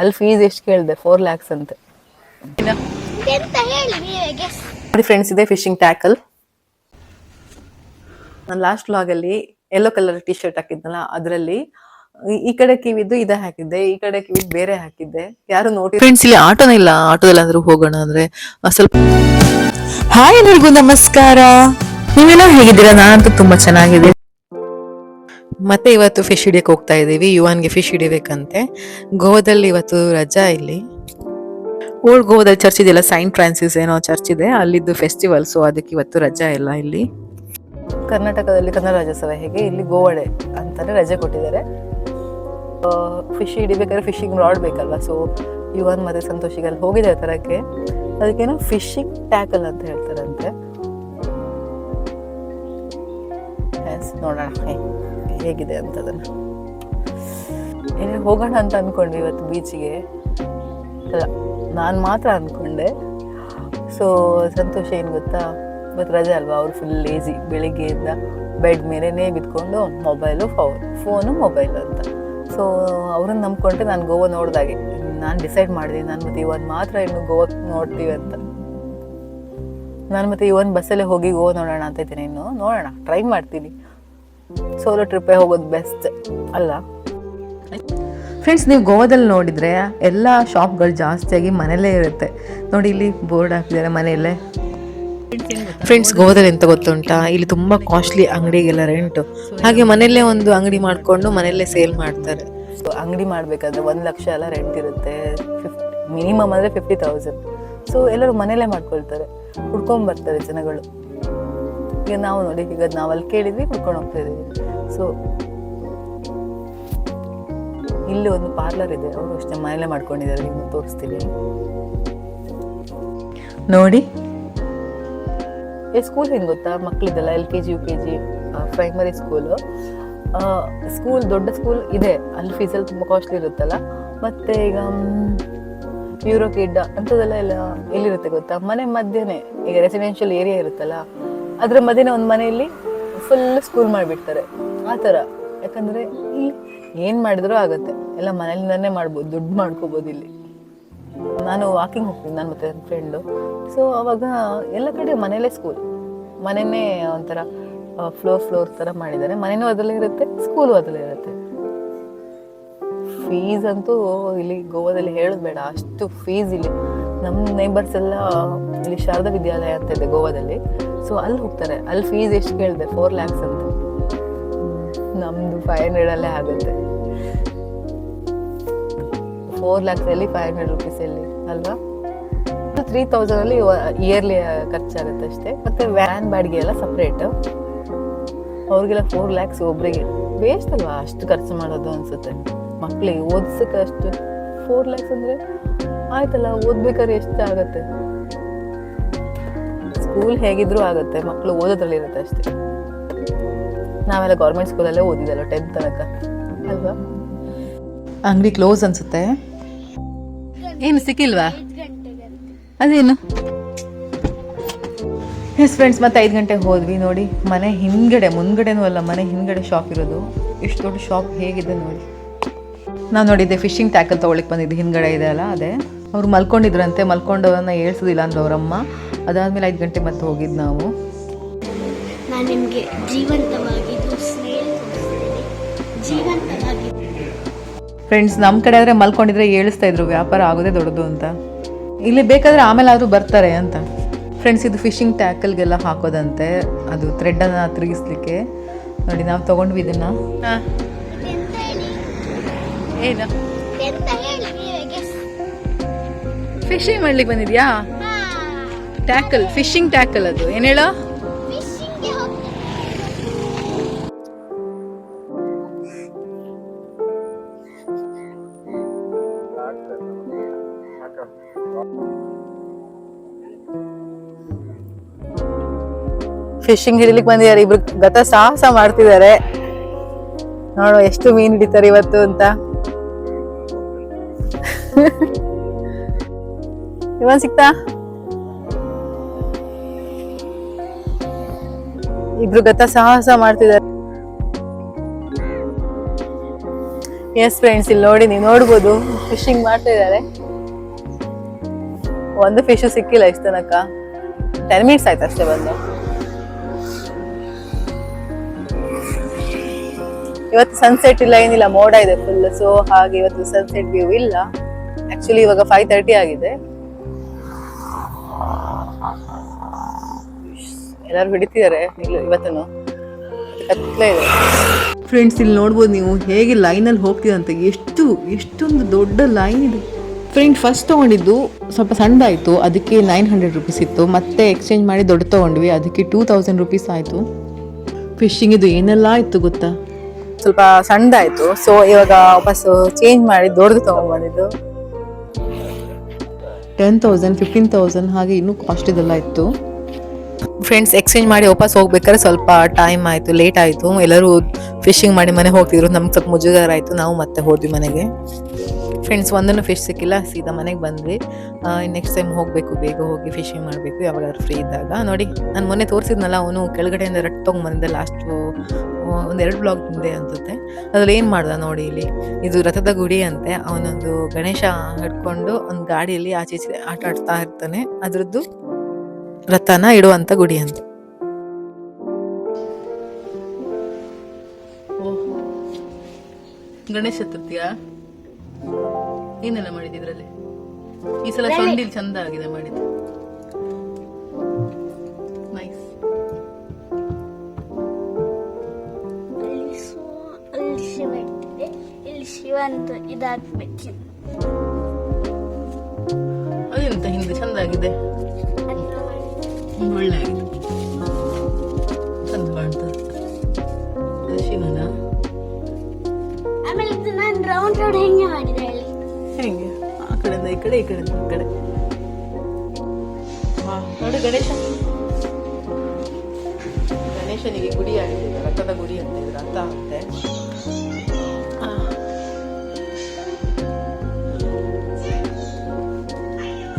ಅಲ್ಲಿ ಫೀಸ್ ಎಷ್ಟು ಕೇಳಿದೆ? ಫೋರ್ ಲ್ಯಾಕ್ಸ್ ಅಂತ. ನೋಡಿ ಫ್ರೆಂಡ್ಸ್ ಇದೆ ಫಿಶಿಂಗ್ ಟ್ಯಾಕಲ್ ನಾನು ಲಾಸ್ಟ್ ವ್ಲಾಗಲ್ಲಿ ಯೆಲ್ಲೋ ಕಲರ್ ಟಿ ಶರ್ಟ್ ಹಾಕಿದ್ನಲ್ಲ ಅದರಲ್ಲಿ ಈ ಕಡೆ ಕಿವಿದ್ದು ಇದ ಹಾಕಿದ್ದೆ ಈ ಕಡೆ ಕಿವಿದ್ ಬೇರೆ ಹಾಕಿದ್ದೆ. ಯಾರು ನೋಡಿ ಫ್ರೆಂಡ್ಸ್ ಇಲ್ಲಿ ಆಟೋನ ಇಲ್ಲ. ಆಟೋದಲ್ಲಿ ಆದ್ರೂ ಹೋಗೋಣ ಅಂದ್ರೆ ಸ್ವಲ್ಪ ಹಾಯ್ ಎಲ್ರಿಗೂ ನಮಸ್ಕಾರ. ನೀವೆಲ್ಲ ಹೇಗಿದ್ದೀರಾ? ನಾನಂತೂ ತುಂಬಾ ಚೆನ್ನಾಗಿದೆ ಮತ್ತೆ ಇವತ್ತು ಫಿಶ್ ಹಿಡಿಯಕ್ಕೆ ಹೋಗ್ತಾ ಇದ್ದೀವಿ ಯುವನ್ಗೆ ಫಿಶ್ ಹಿಡಿಬೇಕಂತೆ. ಗೋವಾದಲ್ಲಿ ಇವತ್ತು ರಜಾ ಇಲ್ಲಿ. ಓಲ್ಡ್ ಗೋವಾದಲ್ಲಿ ಚರ್ಚ್ ಇದೆಯಲ್ಲ ಸೈಂಟ್ ಫ್ರಾನ್ಸಿಸ್ ಏನೋ ಚರ್ಚ್ ಇದೆ. ಅಲ್ಲಿದ್ದು ಫೆಸ್ಟಿವಲ್ ಸೊ ಅದಕ್ಕೆ ಇವತ್ತು ರಜಾ ಇಲ್ಲ ಇಲ್ಲಿ. ಕರ್ನಾಟಕದಲ್ಲಿ ಕನ್ನಡ ರಾಜ್ಯೋತ್ಸವ ಹೇಗೆ? ಇಲ್ಲಿ ಗೋವಾಡೆ ಅಂತಾನೆ ರಜೆ ಕೊಟ್ಟಿದ್ದಾರೆ. ಫಿಶ್ ಹಿಡಿಬೇಕಾದ್ರೆ ಫಿಶಿಂಗ್ ರಾಡ್ ಬೇಕಲ್ವಾ? ಸೊ ಯುವನ್ ಮತ್ತೆ ಸಂತೋಷಿಗೆ ಅಲ್ಲಿ ಹೋಗಿದ್ದಾರೆ ತರಕ್ಕೆ ಅದಕ್ಕೇನೋ ಫಿಶಿಂಗ್ ಟ್ಯಾಕಲ್ ಅಂತ ಹೇಳ್ತಾರಂತೆ. ನೋಡೋಣ. ಹೇಗಿದೆ ಅಂತ ಅದನ್ನ ಏನೇ ಹೋಗೋಣ ಅಂತ ಅನ್ಕೊಂಡ್ವಿ ಇವತ್ತು ಬೀಚಿಗೆ ಅಲ್ಲ, ನಾನು ಮಾತ್ರ ಅಂದ್ಕೊಂಡೆ ಸೊ ಸಂತೋಷ ಏನು ಗೊತ್ತಾ? ಇವತ್ತು ರಜೆ ಅಲ್ವಾ? ಅವ್ರು ಫುಲ್ ಲೇಜಿ ಬೆಳಿಗ್ಗೆಯಿಂದ ಬೆಡ್ ಮೇಲೇ ಬಿದ್ಕೊಂಡು ಮೊಬೈಲು ಫೋನ್ ಫೋನು ಮೊಬೈಲ್ ಅಂತ. ಸೊ ಅವ್ರನ್ನ ನಂಬ್ಕೊಂಡ್ರೆ ನಾನು ಗೋವಾ ನೋಡ್ದಾಗೆ. ನಾನು ಡಿಸೈಡ್ ಮಾಡಿದೆ, ನಾನು ಮತ್ತೆ ಇವನ್ ಮಾತ್ರ ಇನ್ನು ಗೋವಾ ನೋಡ್ತೀವಿ ಅಂತ. ನಾನು ಮತ್ತೆ ಇವನ್ ಬಸ್ಸಲ್ಲೇ ಹೋಗಿ ಗೋವಾ ನೋಡೋಣ ಅಂತ ಇದ್ದೀನಿ ಇನ್ನು. ನೋಡೋಣ ಟ್ರೈ ಮಾಡ್ತೀನಿ. ಸೋಲೋ ಟ್ರಿಪ್ಪೇ ಹೋಗೋದು ಬೆಸ್ಟ್ ಅಲ್ಲ. ಫ್ರೆಂಡ್ಸ್ ನೀವು ಗೋವಾದಲ್ಲಿ ನೋಡಿದರೆ ಎಲ್ಲ ಶಾಪ್ಗಳು ಜಾಸ್ತಿಯಾಗಿ ಮನೆಯಲ್ಲೇ ಇರುತ್ತೆ. ನೋಡಿ ಇಲ್ಲಿ ಬೋರ್ಡ್ ಹಾಕಿದ್ದಾರೆ ಮನೆಯಲ್ಲೇ. ಫ್ರೆಂಡ್ಸ್ ಗೋವಾದಲ್ಲಿ ಎಂತ ಗೊತ್ತುಂಟಾ? ಇಲ್ಲಿ ತುಂಬಾ ಕಾಸ್ಟ್ಲಿ ಅಂಗಡಿಗೆಲ್ಲ ರೆಂಟು ಹಾಗೆ ಮನೆಯಲ್ಲೇ ಒಂದು ಅಂಗಡಿ ಮಾಡಿಕೊಂಡು ಮನೆಯಲ್ಲೇ ಸೇಲ್ ಮಾಡ್ತಾರೆ. ಸೊ ಅಂಗಡಿ ಮಾಡಬೇಕಾದ್ರೆ ಒಂದು ಲಕ್ಷ ಎಲ್ಲ ರೆಂಟ್ ಇರುತ್ತೆ. ಫಿಫ್ಟಿ ಮಿನಿಮಮ್ ಅಂದರೆ ಫಿಫ್ಟಿ ತೌಸಂಡ್ ಸೊ ಎಲ್ಲರೂ ಮನೆಯಲ್ಲೇ ಮಾಡ್ಕೊಳ್ತಾರೆ. ಹುಡ್ಕೊಂಬರ್ತಾರೆ ಜನಗಳು. ಈಗ ನಾವು ನೋಡಿ, ಈಗ ನಾವು ಅಲ್ಲಿ ಕೇಳಿದ್ವಿ ಕುಡ್ಕೊಂಡು ಹೋಗ್ತಾ ಇದೀವಿ. ಸೊ ಇಲ್ಲಿ ಒಂದು ಪಾರ್ಲರ್ ಇದೆ, ಅವರು ಅಷ್ಟೇ ಮನೆಯಲ್ಲೇ ಮಾಡ್ಕೊಂಡಿದ್ದಾರೆ, ನಿಮ್ಗೆ ತೋರಿಸ್ತೀವಿ ನೋಡಿ. ಈ ಸ್ಕೂಲ್ ಹೆಂಗೆ ಗೊತ್ತಾ? ಮಕ್ಕಳಿದ್ದಲ್ಲ L K G, U K G primary school school ದೊಡ್ಡ ಸ್ಕೂಲ್ ಇದೆ. ಅಲ್ಲಿ ಫೀಸಲ್ಲಿ ತುಂಬ ಕಾಸ್ಟ್ಲಿ ಇರುತ್ತಲ್ಲ? ಮತ್ತು ಈಗ ಯೂರೋ ಕಿಡ್ ಅಂಥದ್ದೆಲ್ಲ ಎಲ್ಲ ಎಲ್ಲಿರುತ್ತೆ ಗೊತ್ತಾ? ಮನೆ ಮಧ್ಯಾಹ್ನ ಈಗ ರೆಸಿಡೆನ್ಷಿಯಲ್ ಏರಿಯಾ ಇರುತ್ತಲ್ಲ? ಅದ್ರ ಮಧ್ಯೆ ಒಂದು ಮನೆಯಲ್ಲಿ ಫುಲ್ ಸ್ಕೂಲ್ ಮಾಡಿಬಿಡ್ತಾರೆ. ಆ ಥರ. ಯಾಕಂದರೆ ಇಲ್ಲಿ ಏನು ಮಾಡಿದ್ರೂ ಆಗುತ್ತೆ. ಎಲ್ಲ ಮನೆಯಿಂದನೇ ಮಾಡ್ಬೋದು, ದುಡ್ಡು ಮಾಡ್ಕೋಬೋದು ಇಲ್ಲಿ. ನಾನು ವಾಕಿಂಗ್ ಹೋಗ್ತೀನಿ ನಾನು ಮತ್ತೆ ನನ್ನ ಫ್ರೆಂಡು ಸೊ ಅವಾಗ ಎಲ್ಲ ಕಡೆ ಮನೇಲೇ ಸ್ಕೂಲ್ ಮನೆಯೇ ಒಂಥರ ಫ್ಲೋರ್ ಫ್ಲೋರ್ ಥರ ಮಾಡಿದ್ದಾರೆ. ಮನೆಯೂ ಅದರಲ್ಲೇ ಇರುತ್ತೆ ಸ್ಕೂಲು ಅದರಲ್ಲೇ ಇರುತ್ತೆ. ಫೀಸ್ ಅಂತೂ ಇಲ್ಲಿ ಗೋವಾದಲ್ಲಿ ಹೇಳೋದು ಬೇಡ. ಅಷ್ಟು ಫೀಸ್ ಇಲ್ಲಿ. ನಮ್ಮ ನೇಬರ್ಸ್ ಎಲ್ಲ, ಇಲ್ಲಿ ಶಾರದಾ ವಿದ್ಯಾಲಯ ಅಂತ ಇದೆ ಗೋವಾದಲ್ಲಿ. ಸೊ ಅಲ್ಲಿ ಹೋಗ್ತಾರೆ. ಅಲ್ಲಿ ಫೀಸ್ ಎಷ್ಟು ಕೇಳಿದೆ? ಫೋರ್ ಲ್ಯಾಕ್ಸ್ ಅಂತ. ನಮ್ಮದು ಫೈವ್ ಹಂಡ್ರೆಡಲ್ಲೇ ಆಗುತ್ತೆ. ಫೋರ್ ಲ್ಯಾಕ್ಸ್ ಅಲ್ಲಿ ಫೈವ್ ಹಂಡ್ರೆಡ್ ರುಪೀಸ್ ಎಲ್ಲಿ ಅಲ್ವಾ? ತ್ರೀ ತೌಸಂಡ್ ಅಲ್ಲಿ ಇಯರ್ಲಿ ಖರ್ಚಾಗುತ್ತೆ ಅಷ್ಟೇ. ಮತ್ತೆ ವ್ಯಾನ್ ಬಾಡಿಗೆ ಎಲ್ಲ ಸಪ್ರೇಟ್ ಅವ್ರಿಗೆಲ್ಲ ಫೋರ್ ಲ್ಯಾಕ್ಸ್ ಒಬ್ಬರಿಗೆ ವೇಸ್ಟ್ ಅಲ್ವಾ? ಅಷ್ಟು ಖರ್ಚು ಮಾಡೋದು ಅನ್ಸುತ್ತೆ. ಮಕ್ಕಳಿಗೆ ಓದಿಸಕ್ಕೆ ಅಷ್ಟು ಫೋರ್ ಲ್ಯಾಕ್ಸ್ ಅಂದ್ರೆ ಆಯ್ತಲ್ಲ ಓದ್ಬೇಕಾದ್ರೆ ಎಷ್ಟು ಆಗುತ್ತೆ? ಸ್ಕೂಲ್ ಹೇಗಿದ್ರು ಆಗುತ್ತೆ ಮಕ್ಕಳು ಓದೋದ್ರಲ್ಲಿ ಇರುತ್ತೆ ಅಷ್ಟೇ. ನಾವೆಲ್ಲ ಗೌರ್ಮೆಂಟ್ ಸ್ಕೂಲಲ್ಲೇ ಓದಿದಲ್ಲ ಟೆಂತ್ ತನಕ ಅಲ್ವಾ? ಅಂಗಡಿ ಕ್ಲೋಸ್ ಅನ್ಸುತ್ತೆ. ಏನು ಸಿಕ್ಕಿಲ್ವಾ? ಅದೇನು? ಎಸ್ ಫ್ರೆಂಡ್ಸ್ ಮತ್ತೆ ಐದು ಗಂಟೆಗೆ ಹೋದ್ವಿ ನೋಡಿ. ಮನೆ ಹಿಂದ್ಗಡೆ ಮುಂದ್ಗಡೆನೂ ಅಲ್ಲ ಮನೆ ಹಿಂದ್ಗಡೆ ಶಾಪ್ ಇರೋದು. ಇಷ್ಟು ದೊಡ್ಡ ಶಾಪ್ ಹೇಗಿದೆ ನೋಡಿ. ನಾವು ನೋಡಿದ್ದೆ ಫಿಶಿಂಗ್ ಟ್ಯಾಕಲ್ ತೊಗೊಳಕ್ಕೆ ಬಂದಿದ್ದು ಹಿಂದ್ಗಡೆ ಇದೆ ಅಲ್ಲ ಅದೇ. ಅವ್ರು ಮಲ್ಕೊಂಡಿದ್ರಂತೆ ಮಲ್ಕೊಂಡವ್ರನ್ನ ಏಳ್ಸೋದಿಲ್ಲ ಅಂದ್ರೆ ಅವರಮ್ಮ. ಅದಾದ್ಮೇಲೆ ಐದು ಗಂಟೆ ಮತ್ತೆ ಹೋಗಿದ್ದು ನಾವು. ನಾನು ನಿಮಗೆ ಜೀವಂತವಾಗಿದ್ದು ಜೀವಂತವಾಗಿ. ಫ್ರೆಂಡ್ಸ್ ನಮ್ಮ ಕಡೆ ಆದರೆ ಮಲ್ಕೊಂಡಿದ್ರೆ ಏಳಿಸ್ತಾ ಇದ್ರು ವ್ಯಾಪಾರ ಆಗೋದೇ ದೊಡ್ಡದು ಅಂತ. ಇಲ್ಲಿ ಬೇಕಾದ್ರೆ ಆಮೇಲೆ ಆದರೂ ಬರ್ತಾರೆ ಅಂತ. ಫ್ರೆಂಡ್ಸ್ ಇದು ಫಿಶಿಂಗ್ ಟ್ಯಾಕಲ್ಗೆಲ್ಲ ಹಾಕೋದಂತೆ. ಅದು ಥ್ರೆಡ್ಡನ್ನು ತಿರುಗಿಸ್ಲಿಕ್ಕೆ. ನೋಡಿ ನಾವು ತೊಗೊಂಡ್ವಿ ಇದನ್ನ. ಏನು? ಫಿಶಿಂಗ್ ಮಾಡ್ಲಿಕ್ಕೆ ಬಂದಿದ್ಯಾ? ಟ್ಯಾಕಲ್ ಫಿಶಿಂಗ್ ಟ್ಯಾಕಲ್ ಅದು. ಏನು ಹೇಳೋ? ಫಿಶಿಂಗ್ ಹಿಡಿಲಿಕ್ಕೆ ಬಂದಿದ್ದಾರೆ. ಇಬ್ರು ಗತ ಸಾಹಸ ಮಾಡ್ತಿದ್ದಾರೆ. ನೋಡು ಎಷ್ಟು ಮೀನ್ ಹಿಡಿತಾರೆ ಇವತ್ತು ಅಂತ. ಇವನ್ ಸಿಕ್ತಾ ಇಬ್ರು ಗತ ಸಾಹಸ ಮಾಡ್ತಿದ್ದಾರೆ ಎಸ್ ಫ್ರೆಂಡ್ಸ್ ಇಲ್ಲಿ ನೋಡಿ ನೀವು ನೋಡ್ಬೋದು. ಫಿಶಿಂಗ್ ಮಾಡ್ತಾ ಇದ್ದಾರೆ ಒಂದು ಫಿಶ್ ಸಿಕ್ಕಿಲ್ಲ ಇಷ್ಟು ತನಕ ಟೆನ್ ಮಿನಿಟ್ಸ್ ಆಯ್ತು ಅಷ್ಟೇ ಬಂದು. ಇವತ್ತು ಸನ್ಸೆಟ್ ಇಲ್ಲ ಏನಿಲ್ಲ ಮೋಡ ಇದೆ ಫುಲ್ ಸೊ ಹಾಗೆ ಇವತ್ತು ಸನ್ಸೆಟ್ ವ್ಯೂ ಇಲ್ಲ. ಆಕ್ಚುಲಿ ಇವಾಗ ಫೈವ್ ತರ್ಟಿ ಆಗಿದೆ. ಎಲ್ಲರೂ ಹಿಡಿತಿದ್ದಾರೆ ಕತ್ಲೇ ಇದೆ. ಫ್ರೆಂಡ್ಸ್ ಇಲ್ಲಿ ನೋಡ್ಬೋದು ನೀವು ಹೇಗೆ ಲೈನಲ್ಲಿ ಹೋಗ್ತಿದಂತೆ ಎಷ್ಟು ಎಷ್ಟೊಂದು ದೊಡ್ಡ ಲೈನ್ ಇದೆ. ಫ್ರೆಂಡ್ ಫಸ್ಟ್ ತೊಗೊಂಡಿದ್ದು ಸ್ವಲ್ಪ ಸಣ್ಣದಾಯಿತು. ಅದಕ್ಕೆ ನೈನ್ ಹಂಡ್ರೆಡ್ ರುಪೀಸ್ ಇತ್ತು. ಮತ್ತೆ ಎಕ್ಸ್ಚೇಂಜ್ ಮಾಡಿ ದೊಡ್ಡ ತೊಗೊಂಡ್ವಿ. ಅದಕ್ಕೆ ಟೂ ತೌಸಂಡ್ ರುಪೀಸ್ ಆಯಿತು. ಫಿಶಿಂಗ್ ಇದು ಏನೆಲ್ಲ ಇತ್ತು ಗೊತ್ತಾ? ಸ್ವಲ್ಪ ಸಣ್ಣದಾಯಿತು. ಸೊ ಇವಾಗ ವಾಪಸ್ ಚೇಂಜ್ ಮಾಡಿ ದೊಡ್ಡದು ತೊಗೊಂಡ್ಬಂದಿದ್ದು. ಟೆನ್ ತೌಸಂಡ್ ಫಿಫ್ಟೀನ್ ತೌಸಂಡ್ ಹಾಗೆ ಇನ್ನೂ ಕಾಸ್ಟ್ ಇದೆಲ್ಲ ಇತ್ತು. ಫ್ರೆಂಡ್ಸ್ ಎಕ್ಸ್ಚೇಂಜ್ ಮಾಡಿ ವಾಪಸ್ ಹೋಗ್ಬೇಕಾದ್ರೆ ಸ್ವಲ್ಪ ಟೈಮ್ ಆಯಿತು ಲೇಟ್ ಆಯಿತು. ಎಲ್ಲರೂ ಫಿಶಿಂಗ್ ಮಾಡಿ ಮನೆ ಹೋಗ್ತಿದ್ರು. ನಮ್ಗೆ ಸ್ವಲ್ಪ ಮುಜುಗರ ಆಯಿತು. ನಾವು ಮತ್ತೆ ಹೋದ್ವಿ ಮನೆಗೆ. ಫ್ರೆಂಡ್ಸ್ ಒಂದನ್ನು ಫಿಶ್ ಸಿಕ್ಕಿಲ್ಲ, ಸೀದಾ ಮನೆಗೆ ಬಂದ್ವಿ. ನೆಕ್ಸ್ಟ್ ಟೈಮ್ ಹೋಗಬೇಕು, ಬೇಗ ಹೋಗಿ ಫಿಶಿಂಗ್ ಮಾಡಬೇಕು, ಯಾವಾಗಾದ್ರೂ ಫ್ರೀ ಇದ್ದಾಗ. ನೋಡಿ, ನಾನು ಮೊನ್ನೆ ತೋರಿಸಿದ್ನಲ್ಲ, ಅವನು ಕೆಳಗಡೆಯಿಂದ ತೊಗೊಂಬಂದಿದ್ದೆ ಲಾಸ್ಟು ಎರಡು ಬ್ಲಾಗ್ ಹಿಂದೆ ಅನ್ಸುತ್ತೆ. ಅದ್ರಲ್ಲಿ ಏನು ಮಾಡ್ದ ನೋಡಿ ಇಲ್ಲಿ. ಇದು ರಥದ ಗುಡಿ ಅಂತೆ. ಅವನೊಂದು ಗಣೇಶ ಹಿಡ್ಕೊಂಡು ಒಂದು ಗಾಡಿಯಲ್ಲಿ ಆಚೆ ಈಚೆ ಆಟ ಆಡ್ತಾ ಇರ್ತಾನೆ. ಅದರದ್ದು ರಥನ ಇಡುವಂಥ ಗುಡಿ ಅಂತ. ಗಣೇಶ ಚತುರ್ಥಿಯ ಏನೆಲ್ಲ ಮಾಡಿದ್ದು ಇದ್ರಲ್ಲಿ? ಈ ಸಲ ಸೊಂಡಿಲ್ ಚಂದ ಆಗಿದೆ ಮಾಡಿದ್ದು. ನೈಸ್ ಅಲ್ಲಿ ಶಿವ ಇಟ್ಟಿದೆ. ಇಲ್ಲಿ ಶಿವ ಅಂತ ಅದೆಂತ ಹಿಂದೆ ಚಂದ ಆಗಿದೆ? ಒಳ್ಳೆ ಆಗಿದೆ. ಆಮೇಲೆ ಇದು ನಾನು ರೌಂಡ್ ರೌಂಡ್ ಹೆಂಗೆ ಮಾಡಿದೆ ಹೇಳಿ ಹೆಂಗೆ ಆ ಕಡೆಯಿಂದ ಈ ಕಡೆ ಈ ಕಡೆಯಿಂದ ಆ ಕಡೆ ವಾ, ನೋಡಿ ಗಣೇಶ ಗಣೇಶನಿಗೆ ಗುಡಿ ಆಗಿದೆ ರಥದ ಗುಡಿ ಅಂತ ಇದೆ ರಥ ಅಂತೆ ಆ.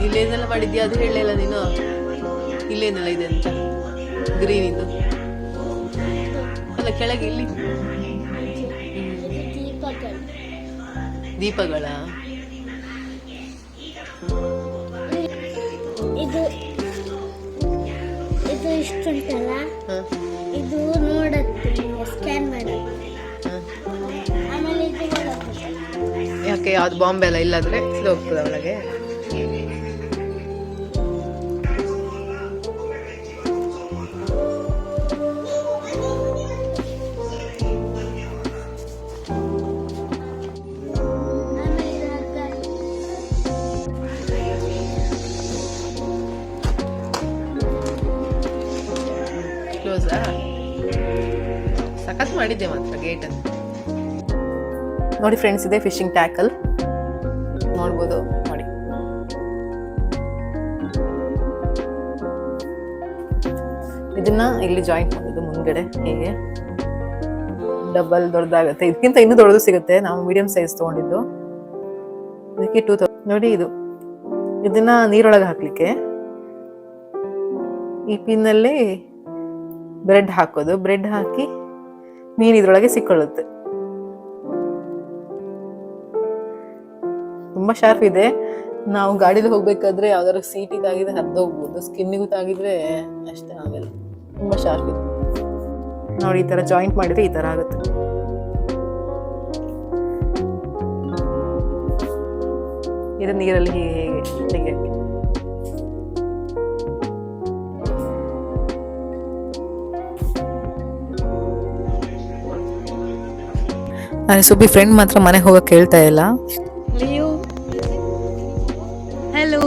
ಇಲ್ಲೇನೆಲ್ಲ ಮಾಡಿದ್ಯಾ ಅದು ಹೇಳಿಲ್ಲ ನೀನು ಇಲ್ಲೇನೆಲ್ಲ ಇದೆ ಅಂತ ಗ್ರೀನ್ ಇದು ಅಲ್ಲ ಕೆಳಗೆ ಇಲ್ಲಿ ದೀಪಗಳ? ಇದು ಇದು ಇಷ್ಟುಂಟಲ್ಲ? ಇದು ನೋಡತ್ತೆ ಸ್ಕ್ಯಾನ್ ಮಾಡುತ್ತೆ. ಹ. ಆಮೇಲೆ ಇದು ನೋಡುತ್ತೆ. ಯಾಕೆ ಯಾವ್ದು ಬಾಂಬೆ ಎಲ್ಲ ಇಲ್ಲಾದ್ರೆ ಇದು ಹೋಗ್ತದೆ ಒಳಗೆ? ಮಾಡಿದ್ದೆ ಮಾತ್ರ ಗೇಟ್ ಅಂತ ನೋಡಿ ಫ್ರೆಂಡ್ಸ್ ಇದೆ ಫಿಶಿಂಗ್ ಟ್ಯಾಕಲ್ ನೋಡ್ಬೋದು, ನೋಡಿ. ಇದನ್ನ ಇಲ್ಲಿ ಜಾಯಿಂಟ್ ಮಾಡೋದು ಮುಂದ್ಗಡೆ, ಹೀಗೆ. ಡಬಲ್ ದೊಡ್ಡದಾಗುತ್ತೆ. ಇದಕ್ಕಿಂತ ಇನ್ನೂ ದೊಡ್ಡದು ಸಿಗುತ್ತೆ. ನಾವು ಮೀಡಿಯಂ ಸೈಜ್ ತಗೊಂಡಿದ್ದು. ಇದಕ್ಕೆ ಟೂ ತೌಸಂಡ್ ನೋಡಿ ಇದು. ಇದನ್ನ ನೀರೊಳಗೆ ಹಾಕ್ಲಿಕ್ಕೆ. ಈ ಪಿನ್ನಲ್ಲಿ ಬ್ರೆಡ್ ಹಾಕೋದು. ಬ್ರೆಡ್ ಹಾಕಿ ಮೀನು ಇದ್ರೊಳಗೆ ಸಿಕ್ಕೊಳ್ಳುತ್ತೆ. ತುಂಬಾ ಶಾರ್ಪ್ ಇದೆ. ನಾವು ಗಾಡಿಲಿ ಹೋಗ್ಬೇಕಾದ್ರೆ ಯಾವ್ದಾದ್ರು ಸೀಟಿಗೆ ತಾಗಿದ್ರೆ ಹರಿದು ಹೋಗ್ಬೋದು. ಸ್ಕಿನ್ನಿಗೂ ತಾಗಿದ್ರೆ ಅಷ್ಟೇ ಆಗಲ್ಲ ತುಂಬಾ ಶಾರ್ಪ್ ಇದೆ. ನೋಡಿ, ಈ ತರ ಜಾಯಿಂಟ್ ಮಾಡಿದ್ರೆ ಈ ತರ ಆಗುತ್ತೆ. ಇದು ನೀರಲ್ಲಿ ಹೀಗೆ, ಹೇಗೆ ತೆಗಿಯಕ್ಕೆ ನಾನು ಸುಬ್ಬಿ ಫ್ರೆಂಡ್ ಮಾತ್ರ ಮನೆಗೆ ಹೋಗಕ್ಕೆ ಕೇಳ್ತಾ ಇಲ್ಲ. Hello Hello.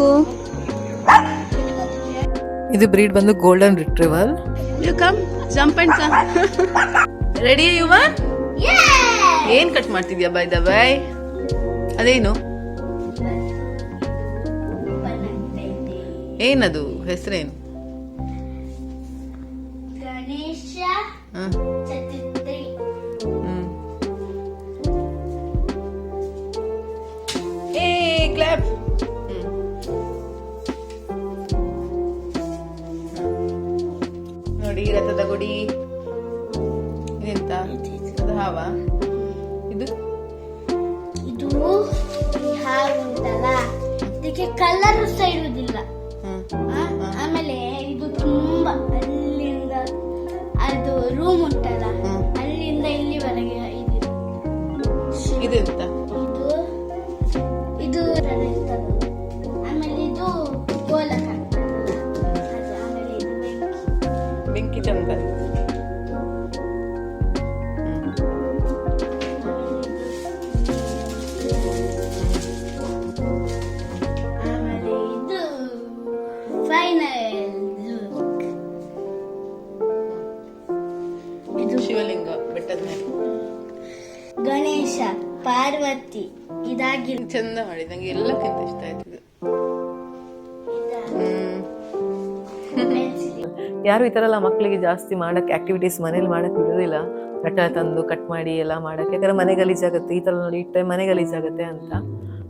ಇದು ಬ್ರೀಡ್ ಬಂದು golden retriever you come jump and some ready ಯುವ ಏನ್ ಕಟ್ ಮಾಡ್ತಿದ್ಯಾ ಬೈ ದ ಬೈ ಅದೇನು? ಏನದು ಹೆಸರೇನು? ಗಣೇಶ. Gleb. ನೋಡಿ ರಥದ ಗುಡಿ. ಇದೆಂತ? ಹಾವ. ಇದು? ಇದು ಉಂಟಲ್ಲ? ಇದಕ್ಕೆ ಕಲರ್ ಸಹ ಗಣೇಶ ಪಾರ್ವತಿ ಇದಾಗಿ ಚಂದ ಮಾಡಿ ನಂಗೆ ಎಲ್ಲಕ್ಕಿಂತ ಇಷ್ಟ ಆಯ್ತು ಇದು ಯಾರು ಈ ಥರ ಎಲ್ಲ ಮಕ್ಕಳಿಗೆ ಜಾಸ್ತಿ ಮಾಡಕ್ಕೆ ಆಕ್ಟಿವಿಟೀಸ್ ಮನೇಲಿ ಮಾಡಕ್ಕೆ ಬಿಡೋದಿಲ್ಲ. ಕಟ್ಟ ತಂದು ಕಟ್ ಮಾಡಿ ಎಲ್ಲ ಮಾಡಕ್ಕೆ. ಯಾಕಂದ್ರೆ ಮನೆ ಗಲೀಜಾಗುತ್ತೆ ಈ ಥರ ನೋಡಿ ಇಟ್ಟರೆ ಮನೆ ಗಲೀಜಾಗುತ್ತೆ ಅಂತ.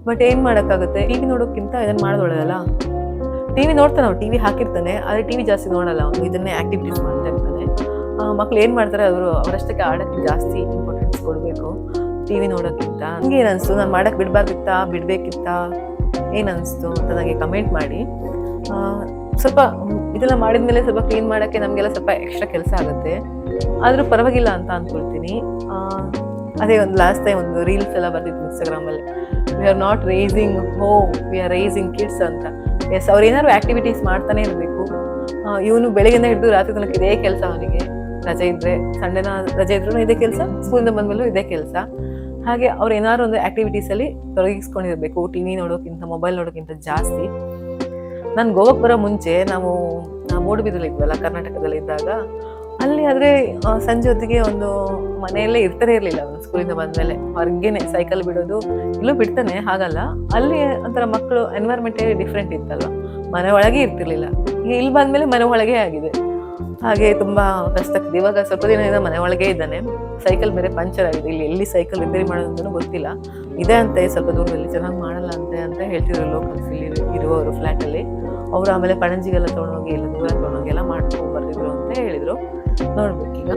ಬಟ್ ಏನು ಮಾಡೋಕ್ಕಾಗುತ್ತೆ? ಟಿ ವಿ ನೋಡೋಕ್ಕಿಂತ ಇದನ್ನು ಮಾಡೋದು ಟಿವಿ ಟಿ ವಿ ನೋಡ್ತಾನೆ ಅವ್ನು ಟಿ ವಿ ಹಾಕಿರ್ತಾನೆ. ಆದರೆ ಟಿವಿ ಜಾಸ್ತಿ ನೋಡಲ್ಲ ಅವನು. ಇದನ್ನೇ ಆಕ್ಟಿವಿಟೀಸ್ ಮಾಡ್ತಾ ಇರ್ತಾನೆ. ಮಕ್ಳು ಏನು ಮಾಡ್ತಾರೆ, ಅವರು ಅವರಷ್ಟಕ್ಕೆ ಆಡೋಕ್ಕೆ ಜಾಸ್ತಿ ಇಂಪಾರ್ಟೆನ್ಸ್ ಕೊಡಬೇಕು. ಟಿ ವಿ ನೋಡೋಕ್ಕಿಂತ. ಏನು ಅನಿಸ್ತು ನಾನು ಮಾಡಕ್ಕೆ ಬಿಡಬಾರ್ದಿತ್ತಾ? ಬಿಡಬೇಕಿತ್ತಾ? ಏನು ಅನಿಸ್ತು ಅಂತ ನನಗೆ ಕಮೆಂಟ್ ಮಾಡಿ. ಸ್ವಲ್ಪ ಇದೆಲ್ಲ ಮಾಡಿದ್ಮೇಲೆ ಸ್ವಲ್ಪ ಕ್ಲೀನ್ ಮಾಡೋಕ್ಕೆ ನಮಗೆಲ್ಲ ಸ್ವಲ್ಪ ಎಕ್ಸ್ಟ್ರಾ ಕೆಲಸ ಆಗುತ್ತೆ. ಆದರೂ ಪರವಾಗಿಲ್ಲ ಅಂತ ಅಂದ್ಕೊಳ್ತೀನಿ ಅದೇ ಒಂದು ಲಾಸ್ಟ್ ಟೈಮ್ ಒಂದು ರೀಲ್ಸ್ ಎಲ್ಲ ಬರ್ತಿತ್ತು ಇನ್ಸ್ಟಾಗ್ರಾಮಲ್ಲಿ ವಿ ಆರ್ ನಾಟ್ ರೇಸಿಂಗ್ ಹೋ ವಿ ಆರ್ ರೇಸಿಂಗ್ ಕಿಡ್ಸ್ ಅಂತ. ಎಸ್ ಅವ್ರು ಏನಾದ್ರು ಆ್ಯಕ್ಟಿವಿಟೀಸ್ ಮಾಡ್ತಾನೆ ಇರಬೇಕು. ಇವನು ಬೆಳಗ್ಗೆಯಿಂದ ಹಿಡಿದು ರಾತ್ರಿ ತನಕ ಇದೇ ಕೆಲಸ ಅವನಿಗೆ. ರಜೆ ಇದ್ರೆ, ಸಂಡೆನ ರಜೆ ಇದ್ರೂ ಇದೇ ಕೆಲಸ ಸ್ಕೂಲಿಂದ ಬಂದ್ಮೇಲೂ ಇದೇ ಕೆಲಸ. ಹಾಗೆ ಅವ್ರು ಏನಾದ್ರು ಒಂದು ಆಕ್ಟಿವಿಟೀಸಲ್ಲಿ ತೊಡಗಿಸ್ಕೊಂಡಿರ್ಬೇಕು. ಟಿ ವಿ ನೋಡೋಕ್ಕಿಂತ ಮೊಬೈಲ್ ನೋಡೋಕ್ಕಿಂತ ಜಾಸ್ತಿ. ನಾನು ಗೋವಾಕ್ಕೆ ಬರೋ ಮುಂಚೆ ನಾವು ಮೂಡುಬಿದ್ರಲ್ಲಿ ಇದ್ವಲ್ಲ, ಕರ್ನಾಟಕದಲ್ಲಿ ಇದ್ದಾಗ, ಅಲ್ಲಿ ಆದರೆ ಸಂಜೆ ಹೊತ್ತಿಗೆ ಒಂದು ಮನೆಯಲ್ಲೇ ಇರ್ತಾನೆ ಇರಲಿಲ್ಲ ಅವನು ಸ್ಕೂಲಿಂದ ಬಂದ್ಮೇಲೆ. ಹೊರಗೇನೆ ಸೈಕಲ್ ಬಿಡೋದು, ಇಲ್ಲೂ ಬಿಡ್ತಾನೆ, ಹಾಗಲ್ಲ. ಅಲ್ಲಿ ಒಂಥರ ಮಕ್ಕಳು ಎನ್ವೈರ್ಮೆಂಟೇ ಡಿಫ್ರೆಂಟ್ ಇತ್ತಲ್ವ? ಮನೆ ಒಳಗೆ ಇರ್ತಿರ್ಲಿಲ್ಲ. ಇಲ್ಲಿ ಬಂದ್ಮೇಲೆ ಮನೆ ಒಳಗೆ ಆಗಿದೆ. ಹಾಗೆ ತುಂಬಾ ಕಷ್ಟ ಆಗ್ತಿದೆ ಇವಾಗ ಸ್ವಲ್ಪ ದಿನದಿಂದ ಮನೆ ಒಳಗೆ ಇದ್ದಾನೆ. ಸೈಕಲ್ ಬೇರೆ ಪಂಚರ್ ಆಗಿದೆ. ಇಲ್ಲಿ ಎಲ್ಲಿ ಸೈಕಲ್ ರಿಪೇರಿ ಮಾಡೋದು ಅಂತಲೂ ಗೊತ್ತಿಲ್ಲ. ಇದೆ ಅಂತೆ ಸ್ವಲ್ಪ ದೂರದಲ್ಲಿ ಚೆನ್ನಾಗಿ ಮಾಡಲ್ಲ ಅಂತೆ ಅಂತ ಹೇಳ್ತಿದ್ರು ಲೋಕಲ್ಸ್ ಇಲ್ಲಿ ಇರುವವರು ಫ್ಲ್ಯಾಟಲ್ಲಿ ಅವರು ಆಮೇಲೆ ಪಣಂಜಿಗೆಲ್ಲ ತೊಗೊಂಡೋಗಿ ಎಲ್ಲ ದೂರ ತೊಗೊಂಡೋಗಿ ಎಲ್ಲ ಮಾಡ್ಕೊಂಡು ಬರ್ತಿದ್ರು ಅಂತ ಹೇಳಿದ್ರು. ನೋಡ್ಬೇಕೀಗ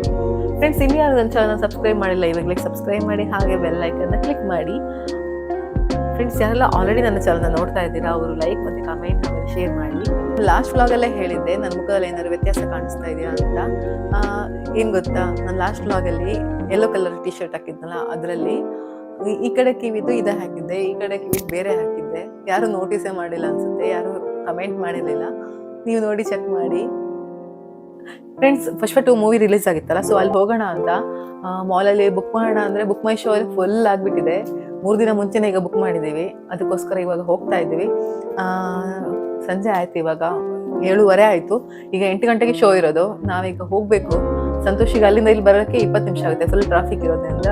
ಫ್ರೆಂಡ್ಸ್ ಇಲ್ಲಿ ಯಾರು ನನ್ನ ಚಾನಲ್ ಸಬ್ಸ್ಕ್ರೈಬ್ ಮಾಡಿಲ್ಲ ಇವಾಗಲೇ ಸಬ್ಸ್ಕ್ರೈಬ್ ಮಾಡಿ, ಹಾಗೆ ಬೆಲ್ ಐಕನ್ನ ಕ್ಲಿಕ್ ಮಾಡಿ. ಫ್ರೆಂಡ್ಸ್ ಯಾರೆಲ್ಲ ಆಲ್ರೆಡಿ ನನ್ನ ಚಾನಲ್ನ ನೋಡ್ತಾ ಇದ್ದೀರಾ, ಅವರು ಲೈಕ್ ಮತ್ತು ಕಮೆಂಟ್ ಶೇರ್ ಮಾಡಿ. ಲಾಸ್ಟ್ ವ್ಲಾಗಲ್ಲೇ ಹೇಳಿದ್ದೆ ನನ್ನ ಮುಖದಲ್ಲಿ ಏನಾದ್ರು ವ್ಯತ್ಯಾಸ ಕಾಣಿಸ್ತಾ ಇದೆಯಾ ಅಂತ. ಏನು ಗೊತ್ತಾ? ನಾನು ಲಾಸ್ಟ್ ವ್ಲಾಗಲ್ಲಿ ಯೆಲ್ಲೋ ಕಲರ್ ಟಿ ಶರ್ಟ್ ಹಾಕಿದ್ನಲ್ಲ, ಅದರಲ್ಲಿ ಈ ಕಡೆ ಕಿವಿದು ಇದೇ ಹಾಕಿದ್ದೆ, ಈ ಕಡೆ ಕಿವಿದು ಬೇರೆ ಹಾಕಿದ್ದೆ. ಯಾರು ನೋಟಿಸೇ ಮಾಡಿಲ್ಲ ಅನ್ಸುತ್ತೆ, ಯಾರು ಕಮೆಂಟ್ ಮಾಡಿರಲಿಲ್ಲ. ನೀವು ನೋಡಿ ಚೆಕ್ ಮಾಡಿ. Friends first to movie release ಆಗಿತ್ತಲ್ಲ ಸೊ ಅಲ್ಲಿ ಹೋಗೋಣ ಅಂತ. ಮಾಲಲ್ಲಿ ಬುಕ್ ಮಾಡೋಣ ಅಂದರೆ ಬುಕ್ ಮೈ ಶೋ ಅಲ್ಲಿ ಫುಲ್ ಆಗಿಬಿಟ್ಟಿದೆ. ಮೂರು ದಿನ ಮುಂಚೆನೇ ಈಗ ಬುಕ್ ಮಾಡಿದ್ದೀವಿ. ಅದಕ್ಕೋಸ್ಕರ ಇವಾಗ ಹೋಗ್ತಾ ಇದ್ದೀವಿ. ಸಂಜೆ ಆಯ್ತು ಇವಾಗ. ಏಳುವರೆ ಆಯಿತು. ಈಗ ಎಂಟು ಗಂಟೆಗೆ ಶೋ ಇರೋದು. ನಾವೀಗ ಹೋಗಬೇಕು. ಸಂತೋಷಿಗೆ ಅಲ್ಲಿಂದ ಇಲ್ಲಿ ಬರೋಕ್ಕೆ ಇಪ್ಪತ್ತು ನಿಮಿಷ ಆಗುತ್ತೆ. ಫುಲ್ ಟ್ರಾಫಿಕ್ ಇರೋದ್ರಿಂದ.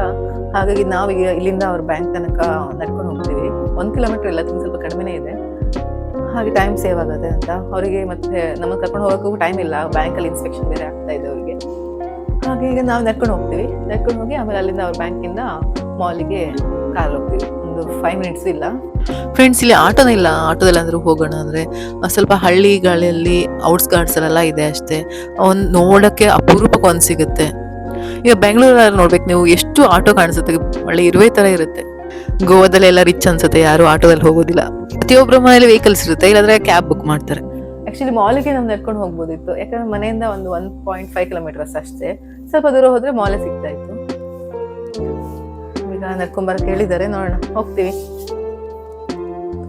ಹಾಗಾಗಿ ನಾವೀಗ ಇಲ್ಲಿಂದ ಅವ್ರ ಬ್ಯಾಂಕ್ ತನಕ ನಡ್ಕೊಂಡು ಹೋಗ್ತೀವಿ. ಒಂದು ಕಿಲೋಮೀಟರ್ ಇಲ್ಲ ತುಂಬ ಸ್ವಲ್ಪ ಕಡಿಮೆನೇ ಇದೆ. ಹಾಗೆ ಟೈಮ್ ಸೇವ್ ಆಗುತ್ತೆ ಅಂತ. ಅವರಿಗೆ ಮತ್ತೆ ನಮಗೆ ಕರ್ಕೊಂಡು ಹೋಗೋಕ್ಕೂ ಟೈಮ್ ಇಲ್ಲ. ಬ್ಯಾಂಕಲ್ಲಿ ಇನ್ಸ್ಪೆಕ್ಷನ್ ಬೇರೆ ಆಗ್ತಾ ಇದೆ ಅವರಿಗೆ. ಹಾಗೆ ಈಗ ನಾವು ನಡ್ಕೊಂಡು ಹೋಗ್ತೀವಿ. ನಡ್ಕೊಂಡು ಹೋಗಿ ಆಮೇಲೆ ಅಲ್ಲಿಂದ ಅವ್ರ ಬ್ಯಾಂಕಿಂದ ಮಾಲಿಗೆ ಕಾರ್ ಹೋಗ್ತೀವಿ. ಒಂದು ಫೈವ್ ಮಿನಿಟ್ಸ್ ಇಲ್ಲ. ಫ್ರೆಂಡ್ಸ್ ಇಲ್ಲಿ ಆಟೋನೇ ಇಲ್ಲ. ಆಟೋದಲ್ಲಿ ಅಂದ್ರೂ ಹೋಗೋಣ ಅಂದರೆ ಸ್ವಲ್ಪ ಹಳ್ಳಿಗಳಲ್ಲಿ ಔಟ್ಸ್ಕರ್ಟ್ಸಲ್ಲೆಲ್ಲ ಇದೆ ಅಷ್ಟೇ. ಒಂದು ನೋಡೋಕ್ಕೆ ಅಪರೂಪಕ್ಕೆ ಒಂದು ಸಿಗುತ್ತೆ. ಈಗ ಬೆಂಗಳೂರಲ್ಲಿ ನೋಡ್ಬೇಕು ನೀವು ಎಷ್ಟು ಆಟೋ ಕಾಣಿಸುತ್ತೆ. ಒಳ್ಳೆ ಇರುವೆ ಥರ ಇರುತ್ತೆ. ಗೋವಾದಲ್ಲಿ ಎಲ್ಲ ರಿಚ್ ಅನ್ಸುತ್ತೆ. ಯಾರು ಆಟೋದಲ್ಲಿ ಹೋಗೋದಿಲ್ಲ. ಪ್ರತಿಯೊಬ್ಬರ ಮನೇಲಿ ವೆಹಿಕಲ್ಸ್ ಇರುತ್ತೆ. ಇಲ್ಲಾಂದ್ರೆ ಕ್ಯಾಬ್ ಬುಕ್ ಮಾಡ್ತಾರೆ. ಆಕ್ಚುಲಿ ಮಾಲ್ಗೆ ನಾವು ನಡ್ಕೊಂಡು ಹೋಗ್ಬೋದಿತ್ತು. ಯಾಕಂದ್ರೆ ಮನೆಯಿಂದ ಒಂದು ಒನ್ ಪಾಯಿಂಟ್ ಫೈವ್ ಕಿಲೋಮೀಟರ್ಸ್ ಅಷ್ಟೇ. ಸ್ವಲ್ಪ ದೂರ ಹೋದ್ರೆ ಮಾಲೇ ಸಿಗ್ತಾ ಇತ್ತು. ಈಗ ನಡ್ಕೊಂಬರಕ್ಕೆ ಹೇಳಿದ್ದಾರೆ ನೋಡೋಣ. ಹೋಗ್ತೀವಿ.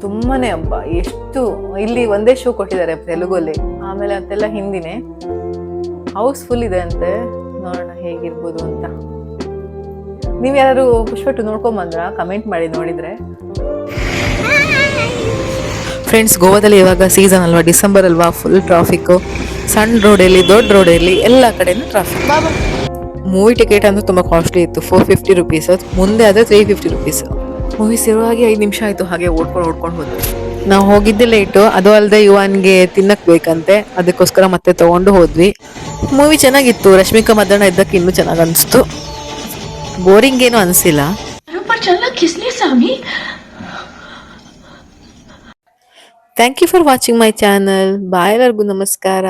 ತುಂಬಾನೇ ಹಬ್ಬ. ಎಷ್ಟು ಇಲ್ಲಿ ಒಂದೇ ಶೋ ಕೊಟ್ಟಿದ್ದಾರೆ ತೆಲುಗಲ್ಲಿ. ಆಮೇಲೆ ಅದೆಲ್ಲ ಹಿಂದಿನೇ. ಹೌಸ್ ಫುಲ್ ಇದೆ ಅಂತೆ. ನೋಡೋಣ ಹೇಗಿರ್ಬೋದು ಅಂತ. ನೀವು ಯಾರು ಪುಷ್ಪಟ್ಟು ನೋಡ್ಕೊಂಬಂದ್ರ? ಕಮೆಂಟ್ ಮಾಡಿ ನೋಡಿದ್ರೆ. ಫ್ರೆಂಡ್ಸ್ ಗೋವಾದಲ್ಲಿ ಇವಾಗ ಸೀಸನ್ ಅಲ್ವಾ? ಡಿಸೆಂಬರ್ ಅಲ್ವಾ? ಫುಲ್ ಟ್ರಾಫಿಕ್ಕು ಸಣ್ಣ ರೋಡಲ್ಲಿ ದೊಡ್ಡ ರೋಡಲ್ಲಿ ಎಲ್ಲ ಕಡೆನೂ ಟ್ರಾಫಿಕ್ ಮೂವಿ ಟಿಕೆಟ್ ಅಂದ್ರೆ ತುಂಬಾ ಕಾಸ್ಟ್ಲಿ ಇತ್ತು. ಫೋರ್ ಫಿಫ್ಟಿ ರುಪೀಸ್ ಮುಂದೆ ಆದರೆ ತ್ರೀ ಫಿಫ್ಟಿ ರುಪೀಸ್ ಮೂವೀಸ್ ಆಗಿ ಐದು ನಿಮಿಷ ಆಯ್ತು ಹಾಗೆ ಓಡ್ಕೊಂಡು ಓಡ್ಕೊಂಡು ಹೋದ್ವಿ ನಾವು ಹೋಗಿದ್ದೆ ಲೇಟು ಅದು ಅಲ್ಲದೆ ಯುವನ್ಗೆ ತಿನ್ನಕ್ಕೆ ಬೇಕಂತೆ. ಅದಕ್ಕೋಸ್ಕರ ಮತ್ತೆ ತೊಗೊಂಡು ಹೋದ್ವಿ. ಮೂವಿ ಚೆನ್ನಾಗಿತ್ತು. ರಶ್ಮಿಕಾ ಮದಣ್ಣ ಇದ್ದಕ್ಕೆ ಇನ್ನೂ ಚೆನ್ನಾಗಿ ಅನಿಸ್ತು. ಬೋರಿಂಗ್ ಏನು ಅನಿಸಿಲ್ಲ. Thank you for watching my channel bye ಎಲ್ಲರಿಗೂ ನಮಸ್ಕಾರ.